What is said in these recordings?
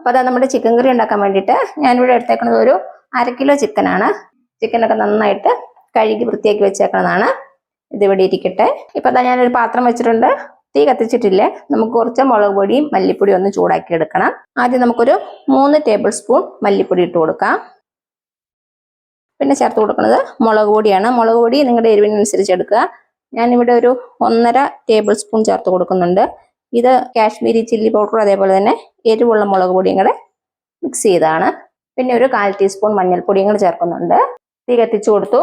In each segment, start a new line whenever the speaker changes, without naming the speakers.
അപ്പോൾ അതാ നമ്മുടെ ചിക്കൻ കറി ഉണ്ടാക്കാൻ വേണ്ടിയിട്ട് ഞാനിവിടെ എടുത്തേക്കുന്നത് ഒരു അര കിലോ ചിക്കനാണ് ചിക്കനൊക്കെ നന്നായിട്ട് കഴുകി വൃത്തിയാക്കി വെച്ചേക്കുന്നതാണ് ഇതിവിടെ ഇരിക്കട്ടെ. ഇപ്പൊ അതാ ഞാനൊരു പാത്രം വെച്ചിട്ടുണ്ട്. തീ കത്തിച്ചിട്ടില്ലേ? നമുക്ക് കുറച്ച് മുളക് പൊടിയും മല്ലിപ്പൊടിയും ഒന്ന് ചൂടാക്കി എടുക്കണം. ആദ്യം നമുക്കൊരു മൂന്ന് ടേബിൾ സ്പൂൺ മല്ലിപ്പൊടി ഇട്ട് കൊടുക്കാം. പിന്നെ ചേർത്ത് കൊടുക്കുന്നത് മുളക് പൊടിയാണ്. മുളക് പൊടി നിങ്ങളുടെ എരിവിനനുസരിച്ച് എടുക്കുക. ഞാനിവിടെ ഒരു ഒന്നര ടേബിൾ സ്പൂൺ ചേർത്ത് കൊടുക്കുന്നുണ്ട്. ഇത് കാശ്മീരി ചില്ലി പൗഡർ അതേപോലെ തന്നെ എരിവുള്ള മുളക് പൊടിയും കൂടെ മിക്സ് ചെയ്താണ്. പിന്നെ ഒരു കാൽ ടീസ്പൂൺ മഞ്ഞൾപ്പൊടിയും കൂടെ ചേർക്കുന്നുണ്ട്. തീ കത്തിച്ചു കൊടുത്തു.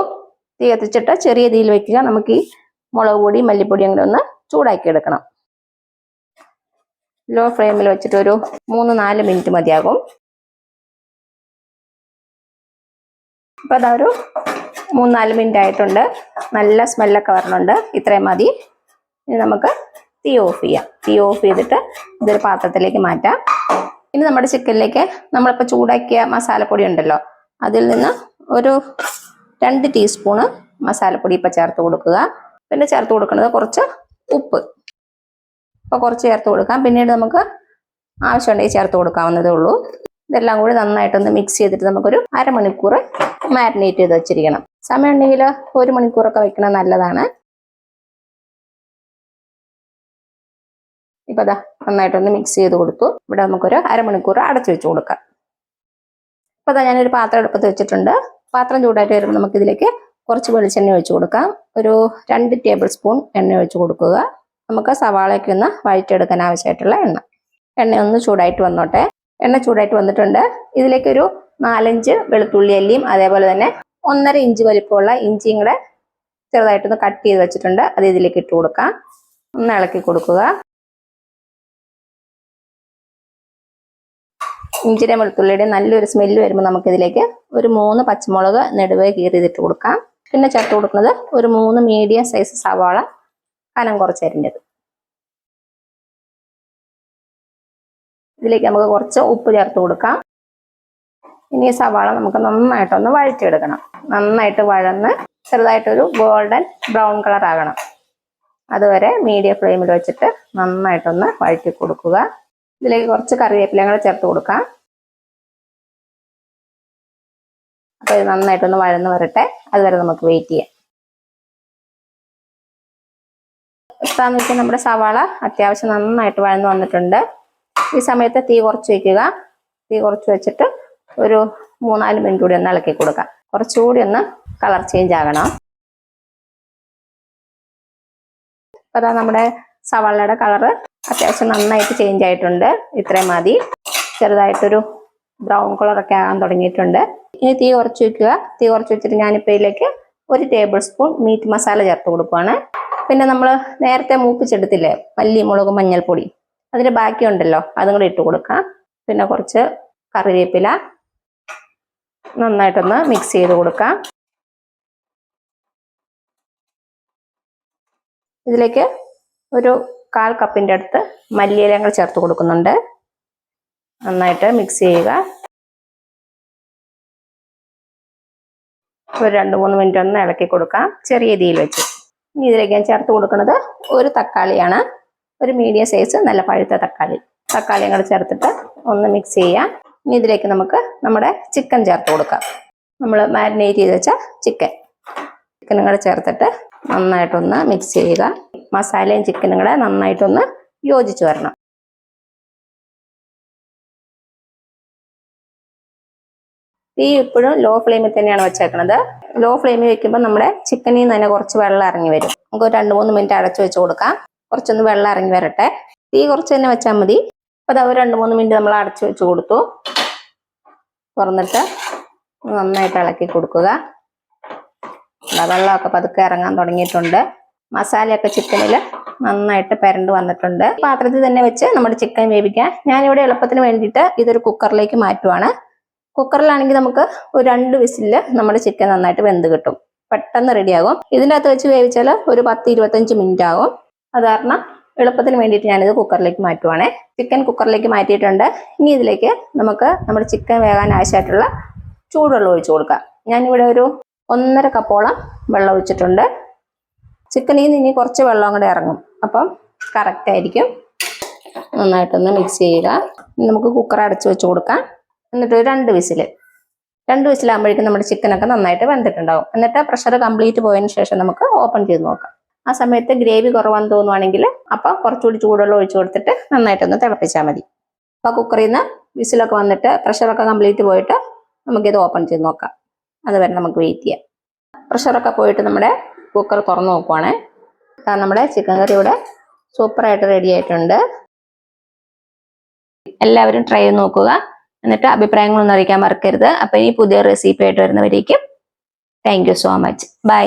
തീ കത്തിച്ചിട്ട് ചെറിയ തീയിൽ വെക്കുക. നമുക്ക് ഈ മുളക് പൊടി മല്ലിപ്പൊടിയും കൂടെ ഒന്ന് ചൂടാക്കി എടുക്കണം. ലോ ഫ്ലെയിമിൽ വെച്ചിട്ട് ഒരു മൂന്ന് നാല് മിനിറ്റ് മതിയാകും. അപ്പൊ അതാ ഒരു മൂന്നാൽ മിനിറ്റ് ആയിട്ടുണ്ട്. നല്ല സ്മെല്ലൊക്കെ വരണുണ്ട്. ഇത്രയും മതി. ഇനി നമുക്ക് തീ ഓഫ് ചെയ്യാം. തീ ഓഫ് ചെയ്തിട്ട് ഇതൊരു പാത്രത്തിലേക്ക് മാറ്റാം. ഇനി നമ്മുടെ ചിക്കനിലേക്ക് നമ്മളിപ്പോൾ ചൂടാക്കിയ മസാലപ്പൊടി ഉണ്ടല്ലോ അതിൽ നിന്ന് ഒരു രണ്ട് ടീസ്പൂണ് മസാലപ്പൊടി ഇപ്പം ചേർത്ത് കൊടുക്കുക. പിന്നെ ചേർത്ത് കൊടുക്കുന്നത് കുറച്ച് ഉപ്പ്. ഇപ്പോൾ കുറച്ച് ചേർത്ത് കൊടുക്കാം. പിന്നീട് നമുക്ക് ആവശ്യമുണ്ടെങ്കിൽ ചേർത്ത് കൊടുക്കാവുന്നതേ ഉള്ളൂ. ഇതെല്ലാം കൂടി നന്നായിട്ടൊന്ന് മിക്സ് ചെയ്തിട്ട് നമുക്കൊരു അരമണിക്കൂർ മാരിനേറ്റ് ചെയ്ത് വെച്ചിരിക്കണം. സമയം ഉണ്ടെങ്കിൽ ഒരു മണിക്കൂറൊക്കെ വെക്കണം നല്ലതാണ്. ഇപ്പൊ അതാ നന്നായിട്ടൊന്ന് മിക്സ് ചെയ്ത് കൊടുത്തു. ഇവിടെ നമുക്കൊരു അരമണിക്കൂർ അടച്ചു വെച്ച് കൊടുക്കാം. ഇപ്പൊ അതാ ഞാനൊരു പാത്രം എടുപ്പത്ത് വെച്ചിട്ടുണ്ട്. പാത്രം ചൂടായിട്ട് വരുമ്പോൾ നമുക്ക് ഇതിലേക്ക് കുറച്ച് വെളിച്ചെണ്ണ ഒഴിച്ചു കൊടുക്കാം. ഒരു രണ്ട് ടേബിൾ സ്പൂൺ എണ്ണ ഒഴിച്ച് കൊടുക്കുക. നമുക്ക് സവാളയ്ക്ക് ഒന്ന് വഴറ്റെടുക്കാൻ ആവശ്യമായിട്ടുള്ള എണ്ണ. എണ്ണ ഒന്ന് ചൂടായിട്ട് വന്നോട്ടെ. എണ്ണ ചൂടായിട്ട് വന്നിട്ടുണ്ട്. ഇതിലേക്ക് ഒരു നാലഞ്ച് വെളുത്തുള്ളി അല്ലിയും അതേപോലെ തന്നെ ഒന്നര ഇഞ്ച് വലിപ്പമുള്ള ഇഞ്ചിയും കൂടെ ചെറുതായിട്ടൊന്ന് കട്ട് ചെയ്ത് വെച്ചിട്ടുണ്ട്. അത് ഇതിലേക്ക് ഇട്ട് കൊടുക്കാം. ഒന്ന് ഇളക്കി കൊടുക്കുക. ഇഞ്ചിയുടെ വെളുത്തുള്ളിയുടെ നല്ലൊരു സ്മെല്ല് വരുമ്പോൾ നമുക്കിതിലേക്ക് ഒരു മൂന്ന് പച്ചമുളക് നെടുവേ കീറിയിട്ട് കൊടുക്കാം. പിന്നെ ചേർത്ത് കൊടുക്കുന്നത് ഒരു മൂന്ന് മീഡിയം സൈസ് സവാള കനം കുറച്ച് അരിഞ്ഞത്. ഇതിലേക്ക് നമുക്ക് കുറച്ച് ഉപ്പ് ചേർത്ത് കൊടുക്കാം. ഇനി സവാള നമുക്ക് നന്നായിട്ടൊന്ന് വഴറ്റിയെടുക്കണം. നന്നായിട്ട് വഴന്ന് ചെറുതായിട്ടൊരു ഗോൾഡൻ ബ്രൗൺ കളർ ആകണം. അതുവരെ മീഡിയം ഫ്ലെയിമിൽ വെച്ചിട്ട് നന്നായിട്ടൊന്ന് വഴറ്റി കൊടുക്കുക. ഇതിലേക്ക് കുറച്ച് കറിവേപ്പില കൂടെ ചേർത്ത് കൊടുക്കാം. അപ്പൊ ഇത് നന്നായിട്ടൊന്ന് വഴന്ന് വരട്ടെ. അതുവരെ നമുക്ക് വെയിറ്റ് ചെയ്യാം. ഇപ്പം വെച്ചാൽ നമ്മുടെ സവാള അത്യാവശ്യം നന്നായിട്ട് വഴന്ന് വന്നിട്ടുണ്ട്. ഈ സമയത്ത് തീ കുറച്ച് വെക്കുക തീ കുറച്ച് വെച്ചിട്ട് ഒരു മൂന്നാൽ മിനിറ്റ് കൂടി ഒന്ന് ഇളക്കി കൊടുക്കാം കുറച്ചുകൂടി ഒന്ന് കളർ ചേഞ്ച് ആകണം. അപ്പൊ അതാ നമ്മുടെ സവാളയുടെ കളറ് അത്യാവശ്യം നന്നായിട്ട് ചേഞ്ച് ആയിട്ടുണ്ട്. ഇത്രയും മതി. ചെറുതായിട്ടൊരു ബ്രൗൺ കളറൊക്കെ ആകാൻ തുടങ്ങിയിട്ടുണ്ട്. ഇനി തീ കുറച്ച് വെക്കുക തീ കുറച്ച് വെച്ചിട്ട് ഞാനിപ്പോൾ ഇതിലേക്ക് ഒരു ടേബിൾ സ്പൂൺ മീറ്റ് മസാല ചേർത്ത് കൊടുക്കുകയാണ് പിന്നെ നമ്മൾ നേരത്തെ മൂപ്പിച്ചെടുത്തില്ലേ മല്ലി മുളക് മഞ്ഞൾപ്പൊടി അതിൽ ബാക്കിയുണ്ടല്ലോ അതും കൂടി ഇട്ട് കൊടുക്കാം. പിന്നെ കുറച്ച് കറിവേപ്പില നന്നായിട്ടൊന്ന് മിക്സ് ചെയ്ത് കൊടുക്കാം. ഇതിലേക്ക് ഒരു കാൽ കപ്പിന്റെ അടുത്ത് മല്ലിയില ചേർത്ത് കൊടുക്കുന്നുണ്ട്. നന്നായിട്ട് മിക്സ് ചെയ്യുക. ഒരു രണ്ട് മൂന്ന് മിനിറ്റ് ഒന്ന് ഇളക്കി കൊടുക്കാം. ചെറിയ രീതിയിൽ വെച്ച്. ഇനി ഇതിലേക്ക് ഞാൻ ചേർത്ത് കൊടുക്കുന്നത് ഒരു തക്കാളിയാണ്. ഒരു മീഡിയം സൈസ് നല്ല പഴുത്ത തക്കാളി. തക്കാളിയും കൂടെ ചേർത്തിട്ട് ഒന്ന് മിക്സ് ചെയ്യാം. ഇനി ഇതിലേക്ക് നമുക്ക് നമ്മുടെ ചിക്കൻ ചേർത്ത് കൊടുക്കാം. നമ്മൾ മാരിനേറ്റ് ചെയ്ത് വെച്ച ചിക്കൻ ചിക്കനും കൂടെ ചേർത്തിട്ട് നന്നായിട്ടൊന്ന് മിക്സ് ചെയ്യുക. മസാലയും ചിക്കനും കൂടെ നന്നായിട്ടൊന്ന് യോജിച്ച് വരണം. തീ ഇപ്പോഴും ലോ ഫ്ലെയിമിൽ തന്നെയാണ് വെച്ചേക്കുന്നത് ലോ ഫ്ലെയിമിൽ വെക്കുമ്പോൾ നമ്മുടെ ചിക്കനിൽ നിന്ന് തന്നെ കുറച്ച് വെള്ളം ഇറങ്ങി വരും. നമുക്ക് രണ്ട് മൂന്ന് മിനിറ്റ് അടച്ചു വെച്ച് കൊടുക്കാം. കുറച്ചൊന്ന് വെള്ളം ഇറങ്ങി വരട്ടെ. തീ കുറച്ച് തന്നെ വെച്ചാൽ മതി. അപ്പോൾ അത് ഒരു രണ്ട് മൂന്ന് മിനിറ്റ് നമ്മൾ അടച്ചു വെച്ച് കൊടുത്തു. തുറന്നിട്ട് നന്നായിട്ട് ഇളക്കി കൊടുക്കുക. വെള്ളമൊക്കെ പതുക്കെ ഇറങ്ങാൻ തുടങ്ങിയിട്ടുണ്ട്. മസാലയൊക്കെ ചിക്കനിൽ നന്നായിട്ട് പെരണ്ട് വന്നിട്ടുണ്ട്. പാത്രത്തിൽ തന്നെ വെച്ച് നമ്മുടെ ചിക്കൻ വേവിക്കാം. ഞാനിവിടെ എളുപ്പത്തിന് വേണ്ടിയിട്ട് ഇതൊരു കുക്കറിലേക്ക് മാറ്റുവാണ്. കുക്കറിലാണെങ്കിൽ നമുക്ക് ഒരു രണ്ട് വിസിലിൽ നമ്മുടെ ചിക്കൻ നന്നായിട്ട് വെന്ത് കിട്ടും. പെട്ടെന്ന് റെഡിയാകും ഇതിന്റെ അകത്ത് വെച്ച് വേവിച്ചാൽ ഒരു പത്ത് ഇരുപത്തഞ്ച് മിനിറ്റ് ആകും. അത് കാരണം എളുപ്പത്തിന് വേണ്ടിയിട്ട് ഞാനിത് കുക്കറിലേക്ക് മാറ്റുവാണേ. ചിക്കൻ കുക്കറിലേക്ക് മാറ്റിയിട്ടുണ്ട്. ഇനി ഇതിലേക്ക് നമുക്ക് നമ്മുടെ ചിക്കൻ വേകാൻ ആവശ്യമായിട്ടുള്ള ചൂടുവെള്ളം ഒഴിച്ചു കൊടുക്കാം. ഞാനിവിടെ ഒരു ഒന്നര കപ്പോളം വെള്ളം ഒഴിച്ചിട്ടുണ്ട്. ചിക്കനിൽ നിന്ന് ഇനി കുറച്ച് വെള്ളം കൂടെ ഇറങ്ങും. അപ്പം കറക്റ്റ് ആയിരിക്കും. നന്നായിട്ടൊന്ന് മിക്സ് ചെയ്യുക. നമുക്ക് കുക്കർ അടച്ച് വെച്ച് കൊടുക്കാം. എന്നിട്ട് രണ്ട് വിസിൽ രണ്ട് വിസിലാകുമ്പോഴേക്കും നമ്മുടെ ചിക്കനൊക്കെ നന്നായിട്ട് വെന്തിട്ടുണ്ടാവും. എന്നിട്ട് പ്രഷർ കംപ്ലീറ്റ് പോയതിന് ശേഷം നമുക്ക് ഓപ്പൺ ചെയ്ത് നോക്കാം. ആ സമയത്ത് ഗ്രേവി കുറവാന്ന് തോന്നുവാണെങ്കിൽ അപ്പോൾ കുറച്ചുകൂടി ചൂടുള്ള ഒഴിച്ചു കൊടുത്തിട്ട് നന്നായിട്ടൊന്ന് തിളപ്പിച്ചാൽ മതി. അപ്പോൾ കുക്കറിൽ നിന്ന് വിസിലൊക്കെ വന്നിട്ട് പ്രഷറൊക്കെ കംപ്ലീറ്റ് പോയിട്ട് നമുക്കിത് ഓപ്പൺ ചെയ്ത് നോക്കാം. അതുവരെ നമുക്ക് വെയിറ്റ് ചെയ്യാം. പ്രഷറൊക്കെ പോയിട്ട് നമ്മുടെ കുക്കർ തുറന്നു നോക്കുവാണേ. കാരണം നമ്മുടെ ചിക്കൻ കറി ഇവിടെ സൂപ്പറായിട്ട് റെഡി ആയിട്ടുണ്ട്. എല്ലാവരും ട്രൈ ചെയ്ത് നോക്കുക. എന്നിട്ട് അഭിപ്രായങ്ങളൊന്നും അറിയിക്കാൻ മറക്കരുത്. അപ്പോൾ ഈ പുതിയ റെസിപ്പി ആയിട്ട് വരുന്നവരേക്കും thank you so much bye